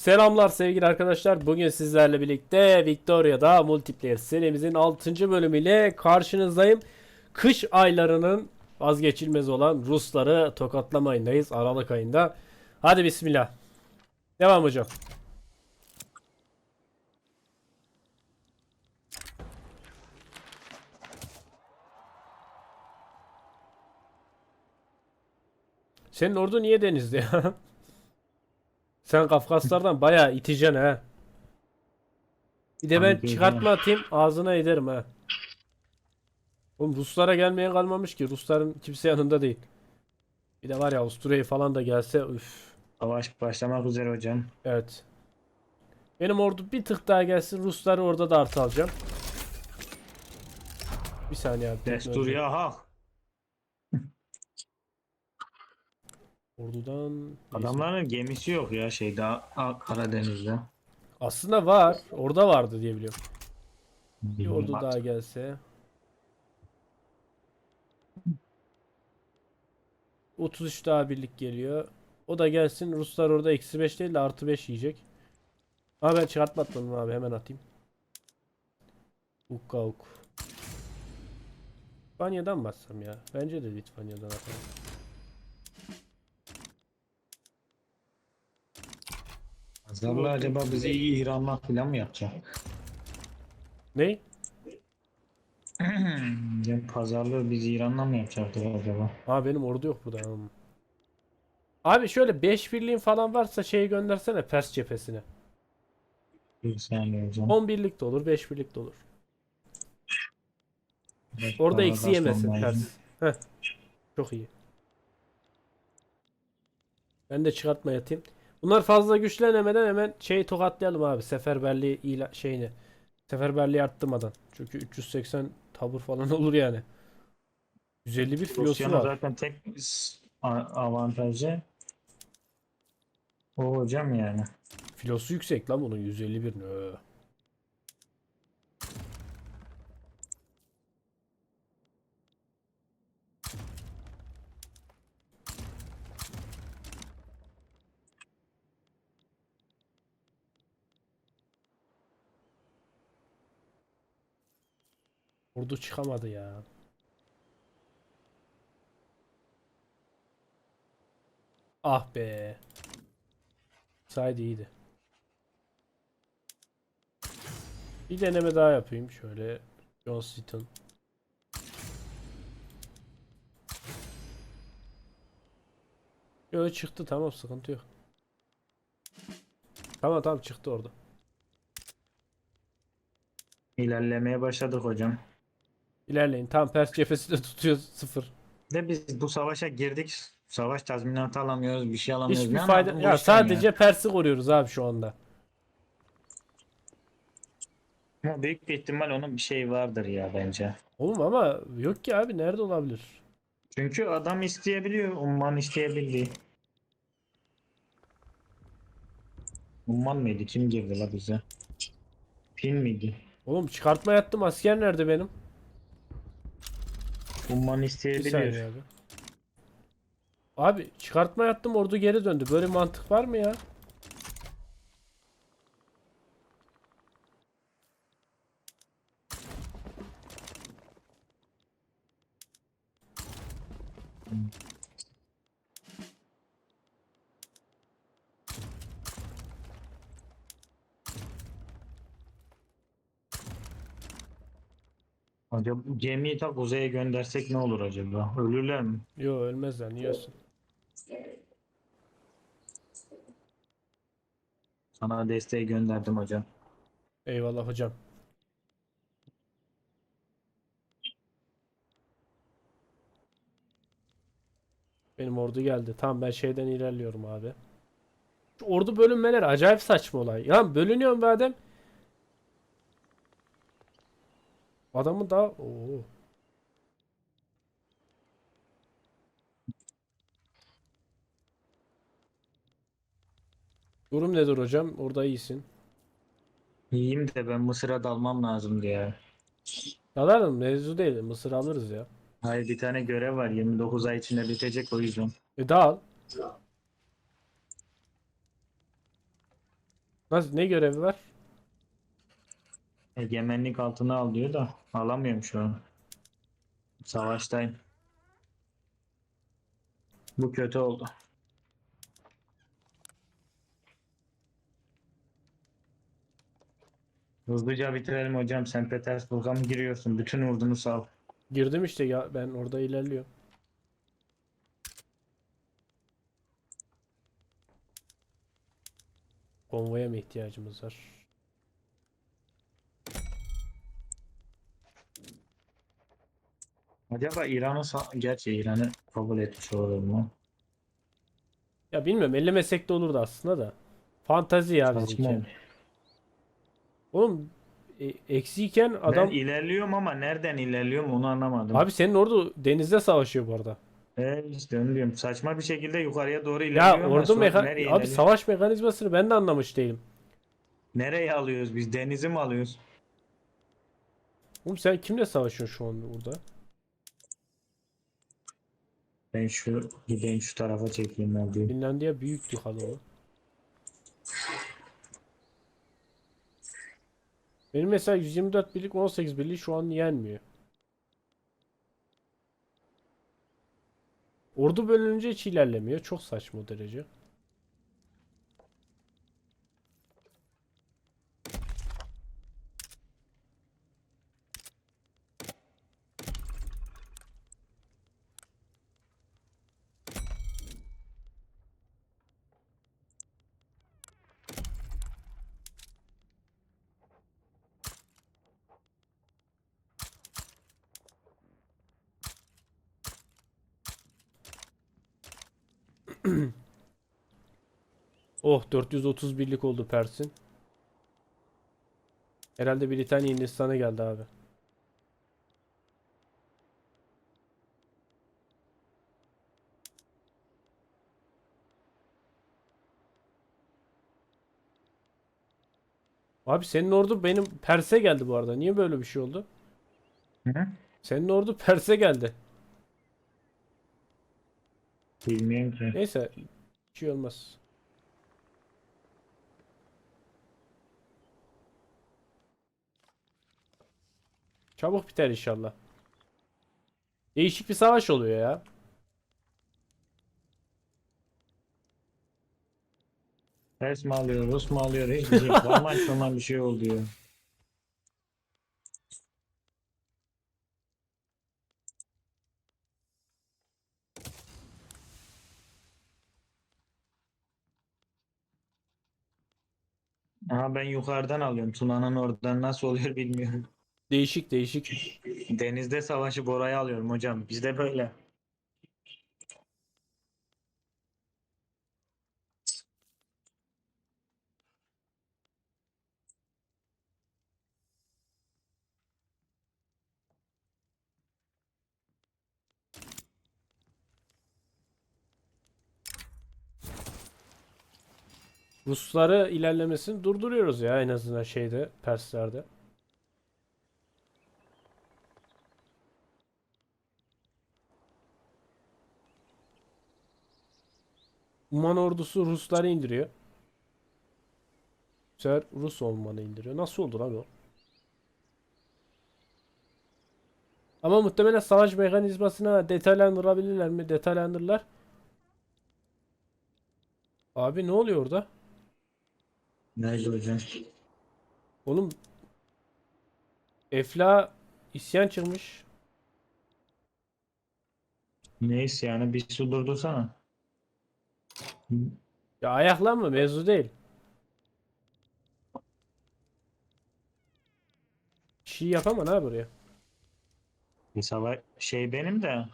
Selamlar sevgili arkadaşlar. Bugün sizlerle birlikte Victoria'da multiplayer serimizin 6. bölümüyle karşınızdayım. Kış aylarının vazgeçilmez olan Rusları tokatlama ayındayız. Aralık ayında. Hadi bismillah. Devam hocam. Senin ordu niye denizde ya? Sen Kafkaslardan bayağı iteceksin ha. Bir de ben Kanka, çıkartma atayım ağzına ederim ha. Oğlum Ruslara gelmeye kalmamış ki. Rusların kimse yanında değil. Bir de var ya Avusturya'yı falan da gelse üf. Savaş başlamak üzere hocam. Evet. Benim ordu bir tık daha gelsin. Rusları orada da artı alacağım. Bir saniye abi. Destur ya ha. Ordudan Adamların gemisi yok ya şeyde A- Karadeniz'de. Aslında var. Orada vardı diye biliyorum. Bir ordu daha gelse. 33 daha birlik geliyor. O da gelsin. Ruslar orada eksi 5 değil de artı 5 yiyecek. Ama ben çıkartmadım abi. Hemen atayım. Ukka uk. Litvanya'dan bassam ya? Bence de Litvanya'dan atalım. Azarlı acaba bizi İran'la falan mı yapacak? Ne? yani pazarlığı biz İran'la mı yapacaktır acaba? Aa benim ordu yok burada. Hmm. Abi şöyle 5 birliğin falan varsa şeyi göndersene Pers cephesine. Bir saniye hocam. 10 birlik de olur, 5 birlik de olur. Evet, Orada eksi yemesin. Pers. Heh. Çok iyi. Ben de çıkartma yatayım. Bunlar fazla güçlenemeden hemen şeyi tokatlayalım abi. Seferberliği ila şeyini. Seferberliği arttırmadan. Çünkü 380 tabur falan olur yani. 151 filosu var. zaten tek avantajı o hocam yani. Filosu yüksek lan bunun 151 ne? Ordu çıkamadı ya. Ah be. Saydı iyiydi. Bir deneme daha yapayım şöyle. John Seaton. Yo çıktı tamam sıkıntı yok. Tamam tamam çıktı orada. İlerlemeye başladık hocam. İlerleyin. Tam Pers cephesi de tutuyor sıfır. De biz bu savaşa girdik. Savaş tazminatı alamıyoruz, bir şey alamıyoruz. Hiçbir Ne fayda anladım bu ya işten sadece Pers'i koruyoruz abi şu anda. Ama büyük bir ihtimal onun bir şeyi vardır ya bence. Oğlum ama yok ki abi nerede olabilir? Çünkü adam isteyebiliyor. Umman isteyebildi. Umman mıydı? Kim girdi la bize? Pin miydi? Oğlum çıkartma yattım asker nerede benim? Umman Bir isteyebiliyor. saniye abi. Abi çıkartma yattım ordu geri döndü. Böyle mantık var mı ya? Acaba gemiyi ta kuzeye göndersek ne olur acaba? Ölürler mi? Yo ölmezler niye ölsün? Sana desteği gönderdim hocam. Eyvallah hocam. Benim ordu geldi. Tamam ben şeyden ilerliyorum abi. Şu ordu bölünmeleri acayip saçma olay. Ya bölünüyor madem. Adamı daha... Oo. Durum nedir hocam? Orada iyisin. İyiyim de ben Mısır'a dalmam lazım diye. Dalarım mevzu değil. Mısır alırız ya. Hayır bir tane görev var 29 ay içinde bitecek o yüzden. E dal. Nasıl ne görevi var? Egemenlik altına al diyor da alamıyorum şu an. Savaştayım. Bu kötü oldu. Hızlıca bitirelim hocam. Sen Petersburg'a mı giriyorsun? Bütün ordunu sal. Girdim işte ya ben orada ilerliyorum. Konvoya mı ihtiyacımız var? Acaba İran'ı gerçi İran'ı kabul etmiş olur mu? Ya bilmiyorum ellemesek de olurdu aslında da. Fantazi ya bizimki. Oğlum e, eksiyken adam Ben ilerliyorum ama nereden ilerliyorum onu anlamadım. abi senin ordu denizde savaşıyor bu arada. E işte onu diyorum. Saçma bir şekilde yukarıya doğru Ya ilerliyor ama ordu sonra meka nereye abi ilerliyor? savaş mekanizmasını ben de anlamış değilim. Nereye alıyoruz biz? Denizi mi alıyoruz? Oğlum sen kimle savaşıyorsun şu an burada? Ben şu gideyim şu tarafa çekeyim diyeyim. Finlandiya büyüktü halı Benim mesela 124 birlik 18 birlik şu an yenmiyor. Ordu bölününce hiç ilerlemiyor. Çok saçma derece. Oh 430 birlik oldu Pers'in. Herhalde Britanya Hindistan'a geldi abi. Abi senin ordu benim Pers'e geldi bu arada. Niye böyle bir şey oldu? Hı? Senin ordu Pers'e geldi. Bilmiyorum ki. Neyse. Bir şey olmaz. Çabuk biter inşallah. Değişik bir savaş oluyor ya. Ters mi alıyor, Rus mu alıyor? Hiçbir şey. Normal bir şey oldu Aha ben yukarıdan alıyorum. Tuna'nın oradan nasıl oluyor bilmiyorum. Değişik değişik. Denizde savaşı Bora'ya alıyorum hocam. Bizde böyle. Rusları ilerlemesini durduruyoruz ya en azından şeyde Perslerde. Uman ordusu Rusları indiriyor. Sefer Rus olmanı indiriyor. Nasıl oldu lan o? Ama muhtemelen savaş mekanizmasına detaylandırabilirler mi? Detaylandırırlar. Abi ne oluyor orada? Nerede hocam? Oğlum Efla isyan çıkmış. Neyse yani bir su durdursana. Ya ayaklanma mevzu değil. Bir şey yapamam ha buraya. Savaş şey benim de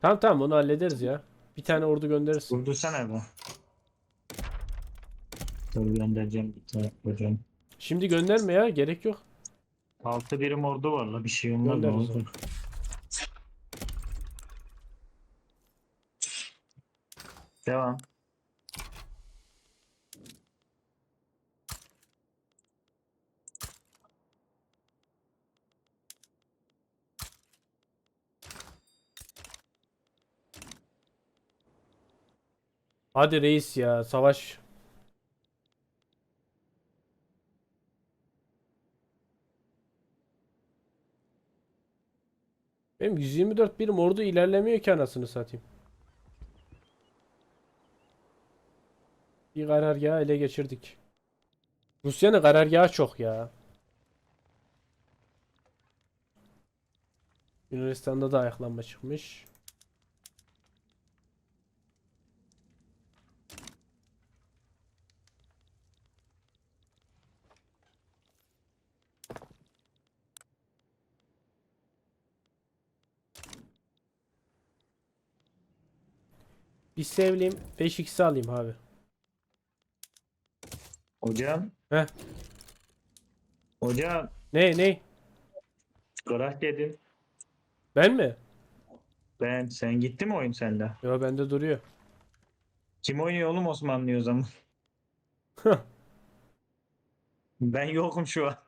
Tamam tamam onu hallederiz ya. Bir tane ordu gönderirsin. durdursana bu. Dur göndereceğim bir tane hocam. Şimdi gönderme ya gerek yok. Altı birim ordu var la bir şey Gönder ne oldu? Devam. Hadi reis ya savaş. Benim 124 birim ordu ilerlemiyor ki anasını satayım. Bir karargahı ele geçirdik. Rusya'nın karargahı çok ya. Yunanistan'da da ayaklanma çıkmış. Bir sevleyeyim 5x'i alayım abi. Hocam. Heh. Hocam. Ne ne? Kırak dedim. Ben mi? Ben. Sen gitti mi oyun sende? Yo bende duruyor. Kim oynuyor oğlum Osmanlı o zaman? ben yokum şu an.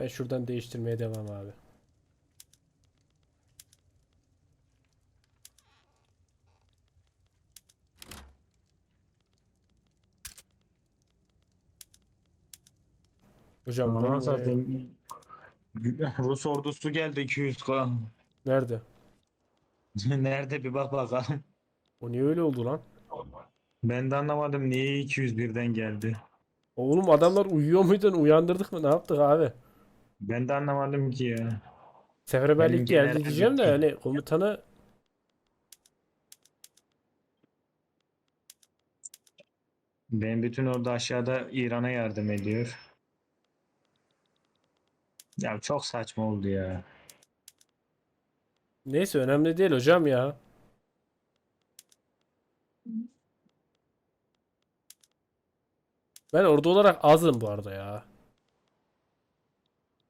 Ben şuradan değiştirmeye devam abi. Hocam Aman benim, satayım. Rus ordusu geldi 200k. nerede? Nerede bir bak bakalım. O niye öyle oldu lan? Ben de anlamadım niye 201'den geldi. Oğlum adamlar uyuyor muydun? Uyandırdık mı? Ne yaptık abi? Ben de anlamadım ki ya. Seferberlik Benimki geldi nerede diyeceğim de hani komutanı Ben bütün orada aşağıda İran'a yardım ediyor. Ya çok saçma oldu ya. neyse önemli değil hocam ya. Ben ordu olarak azım bu arada ya.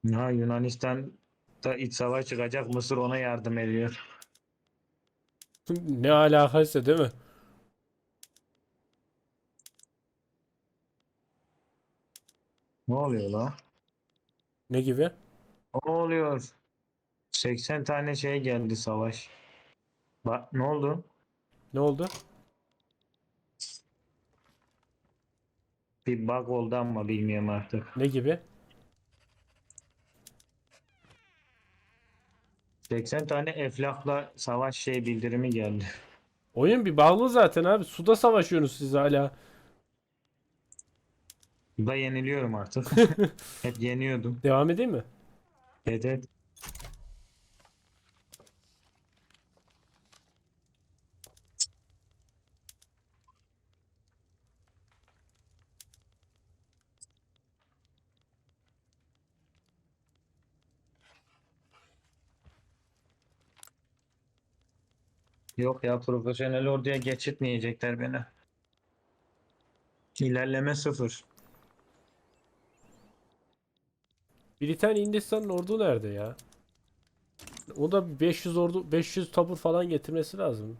Ha Yunanistan'da iç savaş çıkacak Mısır ona yardım ediyor. Ne alakaysa değil mi? Ne oluyor la? Ne gibi? Ne oluyor? 80 tane şey geldi savaş. Bak ne oldu? Ne oldu? Bir bug oldu ama bilmiyorum artık. Ne gibi? 80 tane eflakla savaş şey bildirimi geldi. Oyun bir bağlı zaten abi. Suda savaşıyorsunuz siz hala. Da yeniliyorum artık. Hep yeniyordum. Devam edeyim mi? Evet, evet. Yok ya profesyonel orduya geçitmeyecekler beni. İlerleme sıfır. Britanya Hindistan'ın ordu nerede ya? O da 500 ordu 500 tabur falan getirmesi lazım.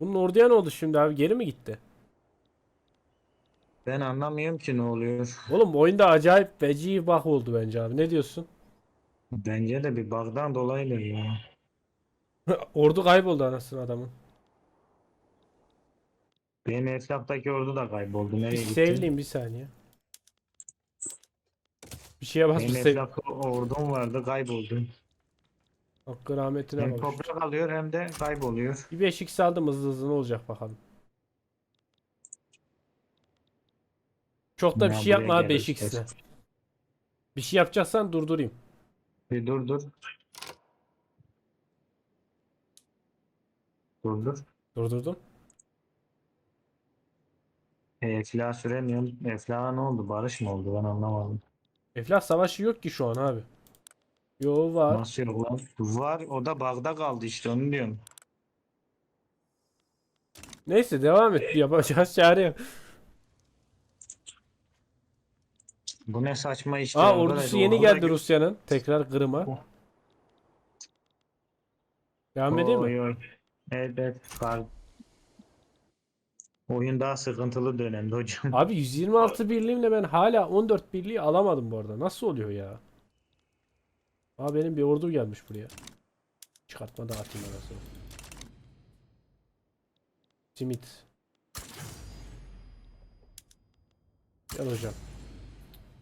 Bunun orduya ne oldu şimdi abi? Geri mi gitti? Ben anlamıyorum ki ne oluyor. Oğlum oyunda acayip veci bug oldu bence abi. Ne diyorsun? Bence de bir bug'dan dolayı ya. Ordu kayboldu anasını adamın. Benim etraftaki ordu da kayboldu. Bir Nereye gitti? sevleyeyim bir saniye. Bir şeye bas bir Benim sev. etrafta ordum vardı kayboldu. Hakkı rahmetine Hem kavuştu. toprak alıyor hem de kayboluyor. Bir 5x aldım hızlı hızlı ne olacak bakalım. Çok da bir Ya şey yapma buraya abi gel 5x'le. işte. Bir şey yapacaksan durdurayım. Bir dur dur. Dur dur. Durdurdum. E, Efla süremiyorum. Efla ne oldu? Barış mı oldu? Ben anlamadım. Eflah savaşı yok ki şu an abi. Yo var. Nasıl yok lan? Var. O da bug'da kaldı işte onu diyorum. Neyse devam et. Yapacağız çare yok. Bu ne saçma iş. Aa ordusu yeni geldi Rusya'nın. Tekrar Kırım'a. Oh. Devam edeyim mi? Oy. Evet. Pardon. Oyun daha sıkıntılı dönemde hocam. Abi 126 birliğimle ben hala 14 birliği alamadım bu arada. Nasıl oluyor ya? Aa benim bir ordu gelmiş buraya. Çıkartma dağıtayım arasını. Simit. Gel hocam.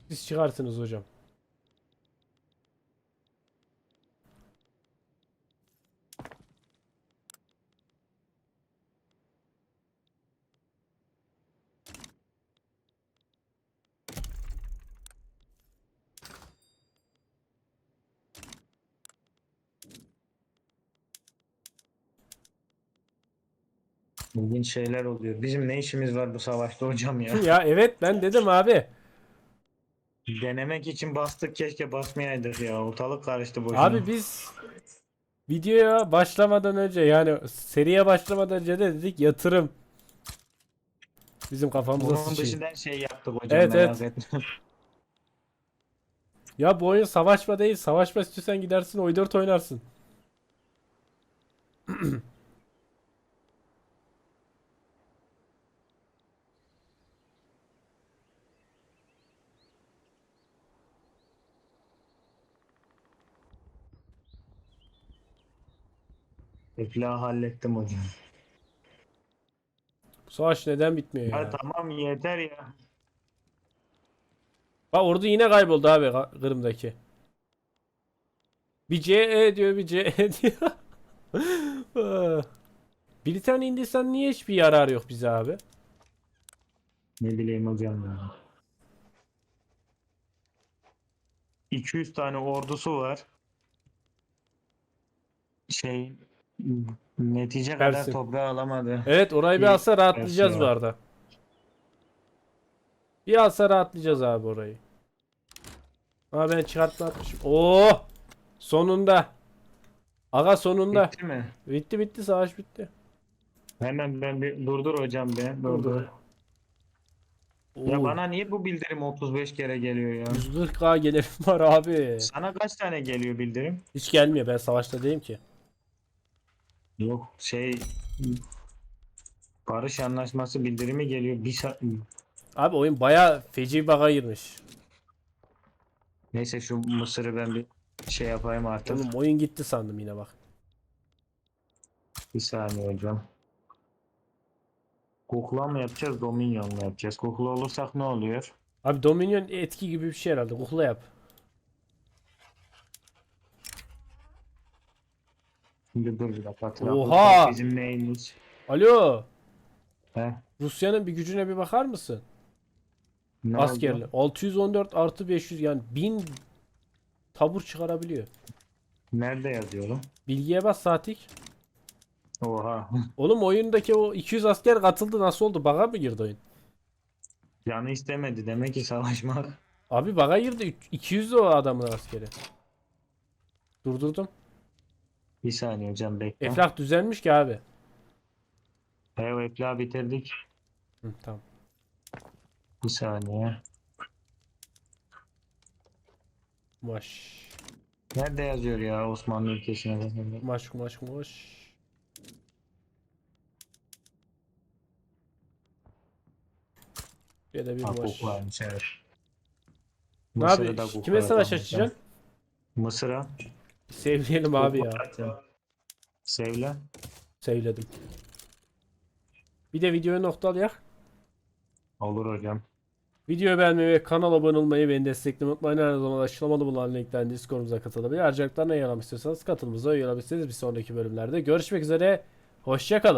Siz çıkarsınız hocam. İlginç şeyler oluyor. Bizim ne işimiz var bu savaşta hocam ya? Ya evet ben dedim abi. Denemek için bastık keşke basmayaydık ya. Ortalık karıştı boşuna. Abi biz videoya başlamadan önce yani seriye başlamadan önce de dedik yatırım. Bizim kafamıza Bunun sıçayım. dışında her şey yaptık hocam Evet, merak evet. etme. Ya bu oyun savaşma değil. Savaşma istiyorsan gidersin oy 4 oynarsın. İflah hallettim hocam. Bu savaş neden bitmiyor Ya ya? tamam yeter ya. Bak ordu yine kayboldu abi Ka- Kırım'daki. Bir CE diyor bir CE diyor. Ah. Britanya Hindistan niye hiçbir yarar yok bize abi? Ne bileyim hocam ya. 200 tane ordusu var. Şey netice kadar Persin. toprağı alamadı. Evet orayı bir İyi. alsa rahatlayacağız Gerçi bu var. arada. Bir alsa rahatlayacağız abi orayı. Ama ben çıkartma atmışım. Oo! Sonunda. Aga sonunda. Bitti mi? Bitti bitti savaş bitti. Hemen ben bir durdur hocam be. Durdur. Durdur. Ya Oo, bana niye bu bildirim 35 kere geliyor ya? 140k gelirim var abi. Sana kaç tane geliyor bildirim? Hiç gelmiyor ben savaşta değilim ki. Yok şey barış anlaşması bildirimi geliyor. Bir sa- Abi oyun baya feci baga girmiş. Neyse şu Mısır'ı ben bir şey yapayım artık. Oğlum oyun gitti sandım yine bak. Bir saniye hocam. Kukla mı yapacağız, Dominion mu yapacağız? Kukla olursak ne oluyor? Abi Dominion etki gibi bir şey herhalde. Kukla yap. Şimdi dur bir dakika. Oha! Kukla Bizim neymiş? Alo. He? Rusya'nın bir gücüne bir bakar mısın? Ne oldu? Askerli. 614 artı 500 yani 1000 tabur çıkarabiliyor. Nerede yazıyorum? Bilgiye bas saatlik. Oha. Oğlum oyundaki o 200 asker katıldı nasıl oldu? Baga mı girdi oyun? Canı istemedi. Demek ki savaşmak. Abi baga girdi. Üç- 200 de o adamın askeri. Durdurdum. Bir saniye hocam bekle. Eflak düzelmiş ki abi. Evet eflah bitirdik. Hı, tamam. Bir saniye. Maş. Nerede yazıyor ya Osmanlı ülkesine? Maş maş maş. Ya da bir Ha, maş. kuklaymış evet. Ne abi? Kime savaş açacaksın? Mısır'a. Sevleyelim abi ya. Sevle. Sevledim. Bir de videoya noktalayak. Olur hocam. Videoyu beğenmeyi ve kanala abone olmayı beni desteklemeyi unutmayın. Her zaman açıklamada bulunan linkten Discord'umuza katılabilir. Ne yer almak istiyorsanız katılımıza üye olabilirsiniz. Bir sonraki bölümlerde görüşmek üzere. Hoşçakalın.